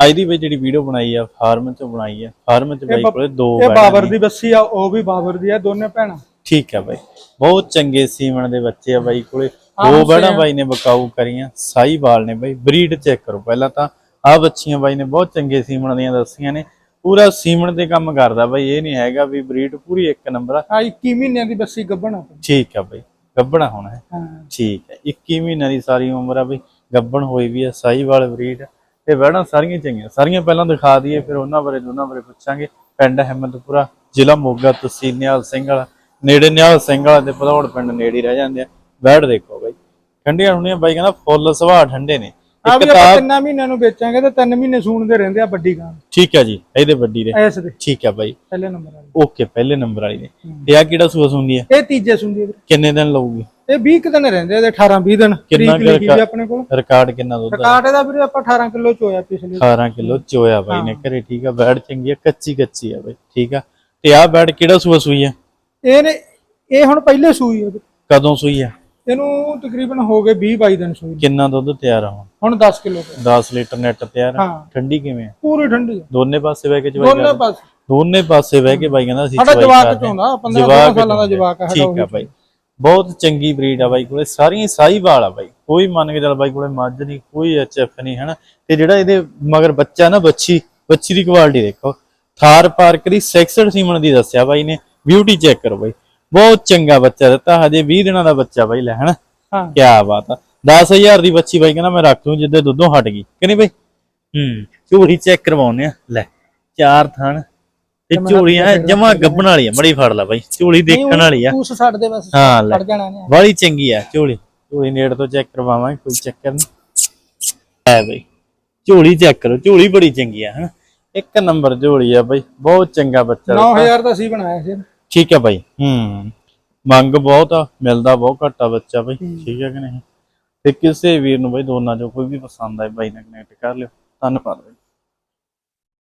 ਅੱਜ ਦੀ ਬਈ ਜਿਹੜੀ ਵੀਡੀਓ ਬਣਾਈ ਆ ਫਾਰਮ ਚ ਬਣਾਈ ਆ ਫਾਰਮ ਚ ਬਾਈ ਕੋਲੇ ਦੋ ਇਹ ਬਾਬਰ। ਦੀ ਬੱਸੀ ਆ ਉਹ ਵੀ ਬਾਬਰ ਦੀ ਆ ਦੋਨੇ ਭੈਣਾਂ। ਠੀਕ ਆ ਬਾਈ। ਬਹੁਤ ਚੰਗੇ ਸੀਮਣ ਦੇ ਬੱਚੇ ਆ ਬਾਈ ਕੋਲੇ। ਦੋ ਆ। ਬਾਈ ਨੇ ਬਕਾਊ ਕਰੀਆਂ ਸਾਈ ਬਾਲ ਨੇ ਬਾਈ ਬਰੀਡ ਚੈੱਕ ਕਰੋ ਪਹਿਲਾਂ ਤਾਂ। ਆ ਬੱਚੀਆਂ ਬਾਈ ਨੇ ਬਹੁਤ ਚੰਗੇ ਸੀਮਣ ਦੀਆਂ ਦੱਸੀਆਂ ਨੇ। ਪੂਰਾ ਸੀਮਣ ਤੇ ਕੰਮ ਕਰਦਾ ਬਾਈ ਇਹ ਨਹੀਂ ਹੈਗਾ ਵੀ ਬਰੀਡ ਪੂਰੀ ਇੱਕ ਨੰਬਰ ਆ। ਆ 21 ਮਹੀਨਿਆਂ ਦੀ ਬੱਸੀ ਗੱਭਣ ਠੀਕ ਆ ਬਾਈ ਗੱਬਣਾ ਹੋਣਾ ਹੈ ਹਾਂ। ਠੀਕ ਹੈ 21 ਮਹੀਨਿਆਂ ਦੀ ਸਾਰੀ ਉਮਰ ਆ ਬਈ ਗੱਬਣ ਹੋਈ ਵੀ ਆ ਸਾਈਵਾਲ ਬਰੀਡ। ਤੇ ਵਹਿੜਾਂ ਸਾਰੀਆਂ ਚੰਗੀਆਂ। ਸਾਰੀਆਂ ਪਹਿਲਾਂ ਦਿਖਾ ਦਈਏ ਫਿਰ ਉਹਨਾਂ ਬਾਰੇ ਦੋਨਾਂ ਬਾਰੇ ਪੁੱਛਾਂਗੇ। ਪਿੰਡ ਅਹਿਮਦਪੁਰਾ ਜ਼ਿਲ੍ਹਾ ਮੋਗਾ ਤਹਿਸੀਲ ਨਿਹਾਲ ਸਿੰਘ ਵਾਲਾ ਨੇੜੇ ਨਿਹਾਲ ਸਿੰਘ ਵਾਲਾ ਤੇ ਭਦੌੜ ਪਿੰਡ ਨੇੜੇ ਹੀ ਰਹਿ ਜਾਂਦੇ ਆ। ਵਹਿੜ ਦੇਖੋ ਬਾਈ। ਠੰਡੀਆਂ ਹੁੰਦੀਆਂ ਬਾਈ ਕਹਿੰਦਾ ਫੁੱਲ ਸੁਭਾਅ ਠੰਡੇ ਨੇ। ਆ ਇੱਕ ਵੀ ਆਪਾਂ ਤਿੰਨਾਂ ਮਹੀਨਿਆਂ ਨੂੰ ਵੇਚਾਂਗੇ ਤੇ ਤਿੰਨ ਮਹੀਨੇ ਸੂਣ ਦੇ ਰਹਿੰਦੇ ਆ ਵੱਡੀ ਗਾਂ। ਠੀਕ ਹੈ ਜੀ ਇਹਦੇ ਵੱਡੀ ਦੇ। ਠੀਕ ਹੈ ਬਾਈ। ਪਹਿਲੇ ਨੰਬਰ ਵਾਲੀ। ਓਕੇ ਪਹਿਲੇ ਨੰਬਰ ਵਾਲੀ ਦੇ। ਤੇ ਆ ਕਿਹੜਾ ਸੂਆ ਸੁਣਦੀ ਹੈ ਇਹ ਤੀਜੇ ਸੁੰਦੀ ਵੀਰੇ। ਕਿੰਨੇ ਦਿਨ ਲਊਗੀ? ਇਹ 20 ਕੁ ਦਿਨ ਰਹਿੰਦੇ ਇਹਦੇ 18 20 ਦਿਨ ਕਿੰਨਾ ਤਰੀਕ ਕੁ ਲਿਖੀ ਵੀ ਆਪਣੇ ਕੋਲ। ਰਿਕਾਰਡ ਕਿੰਨਾ ਦੁੱਧ ਆ? ਰਿਕਾਰਡ ਇਹਦਾ ਵੀਰੇ ਆਪਾਂ 18 ਕਿਲੋ ਚੋਇਆ ਪਿਛਲੇ 18 ਕਿਲੋ ਚੋਇਆ ਬਾਈ ਨੇ ਘਰੇ ਠੀਕ ਆ ਬੈੜ ਚੰਗੀ ਆ ਕੱਚੀ ਕੱਚੀ ਆ ਬਾਈ ਠੀਕ ਆ। ਤੇ ਆ ਬੈੜ ਕਿਹੜਾ ਸੂਆ ਸੂਈ ਆ? ਇਹਨੇ ਇਹ ਹੁਣ ਪਹਿਲੇ ਸੂਈ ਆ ਵੀਰੇ। ਕਦੋਂ ਸੂਈ ਆ? ਇਹਨੂੰ ਤਕਰੀਬਨ ਹੋ ਗਏ 20 22 ਦਿਨ ਸੂਈ। ਨੂੰ। ਕਿੰਨਾ ਦੁੱਧ ਤਿਆਰ ਆ ਹੁਣ? ਹੁਣ 10 ਕਿਲੋ 10 ਲੀਟਰ ਨੈਟ ਤਿਆਰ ਆ। ਹਾਂ। ਠੰਡੀ ਕਿਵੇਂ ਆ? ਪੂਰੀ ਠੰਡੀ ਆ। ਦੋਨੇ ਪਾਸੇ ਬਹਿ ਕੇ ਚਵਾਈ ਦੋਨੇ ਪਾਸੇ। ਦੋਨੇ ਪਾਸੇ ਬਹਿ ਕੇ ਬਾਈ ਕਹਿੰਦਾ ਅਸੀਂ ਸਾਡਾ ਚਵਾਈ ਜਵਾਕ ਕਰਦੇ ਆ। ਚੋਂਦਾ 15 ਜਵਾਕ ਸਾਲਾਂ ਦਾ ਚੋਂਦਾ। ਜਵਾਕ ਆ ਸਾਡਾ ਠੀਕ ਆ ਬਾਈ। ਬਹੁਤ ਚੰਗੀ ਬਰੀਡ ਆ ਬਾਈ ਕੋਲੇ ਸਾਰੀਆਂ ਸਾਈਵਾਲ ਆ ਬਾਈ। ਕੋਈ ਮੰਨ ਕੇ ਚੱਲ ਬਾਈ ਕੋਲੇ ਮੱਝ ਨਹੀਂ ਕੋਈ ਐਚਐਫ ਨਹੀਂ ਹਨਾ? ਤੇ ਜਿਹੜਾ ਇਹਦੇ ਮਗਰ ਬੱਚਾ ਨਾ ਬੱਚੀ ਬੱਚੀ ਦੀ ਕੁਆਲਿਟੀ ਦੇਖੋ। ਥਾਰ ਪਾਰਕ ਦੀ 66 ਸੀਮਨ ਦੀ ਦੱਸਿਆ ਬਾਈ ਨੇ ਬਿਊਟੀ ਚੈੱਕ ਕਰੋ ਬਾਈ। ਬਹੁਤ ਚੰਗਾ ਬੱਚਾ ਦਿੱਤਾ ਹਜੇ 20 ਦਿਨਾਂ ਦਾ ਬੱਚਾ ਬਾਈ ਲੈ ਹਨਾ? ਹਾਂ। ਕੀ ਬਾਤ ਆ। 10000 ਦੀ ਬੱਚੀ ਬਾਈ ਕਹਿੰਦਾ ਮੈਂ ਰੱਖ ਲੂੰ ਜਿੱਦੇ ਦੁੱਧੋਂ ਹਟ ਗਈ। ਕਿ ਨਹੀਂ ਬਾਈ? ਹੂੰ ਝੋਲੀ ਚੈੱਕ ਕਰਵਾਉਨੇ ਆ। ਲੈ ਚਾਰ ਥਣ ਤੇ ਝੋਲੀਆਂ ਜਮਾ ਗੱਬਣ ਵਾਲੀ ਆ ਮੜੀ ਫੜ ਲੈ ਬਾਈ ਝੋਲੀ ਦੇਖਣ ਵਾਲੀ ਆ। ਪੂਸ ਛੱਡ ਦੇ ਬਸ ਹਾਂ ਲੈ। ਫੜ ਜਾਣਾ ਨੇ ਬੜੀ ਚੰਗੀ ਆ ਝੋਲੀ। ਝੋਲੀ ਨੇੜ ਤੋਂ ਚੈੱਕ ਕਰਵਾਵਾਂਗੇ ਕੋਈ ਚੱਕਰ ਨਹੀਂ। ਹੈ ਬਈ ਝੋਲੀ ਚੈੱਕ ਕਰੋ ਝੋਲੀ ਬੜੀ ਚੰਗੀ ਆ ਹਨਾ। ਇੱਕ ਨੰਬਰ ਝੋਲੀ ਆ ਬਈ ਬਹੁਤ ਚੰਗਾ ਬੱਚਾ ਦਿੱਤਾ। 9000 ਦਾ ਸੀ ਬਣਾਇਆ ਸੀ ਠੀਕ ਹੈ ਬਾਈ ਹੂੰ। ਮੰਗ ਬਹੁਤ ਆ ਮਿਲਦਾ ਬਹੁਤ ਘੱਟ ਆ ਬੱਚਾ ਬਈ ਠੀਕ ਹੈ ਕਿ ਨਹੀਂ? ਤੇ ਕਿਸੇ ਵੀਰ ਨੂੰ ਬਈ ਦੋਨਾਂ ਚੋਂ ਕੋਈ ਵੀ ਪਸੰਦ ਆਏ ਬਾਈ ਨਾਲ ਕਨੈਕਟ ਕਰ ਲਿਓ। ਧੰਨਵਾਦ ਬਾਈ।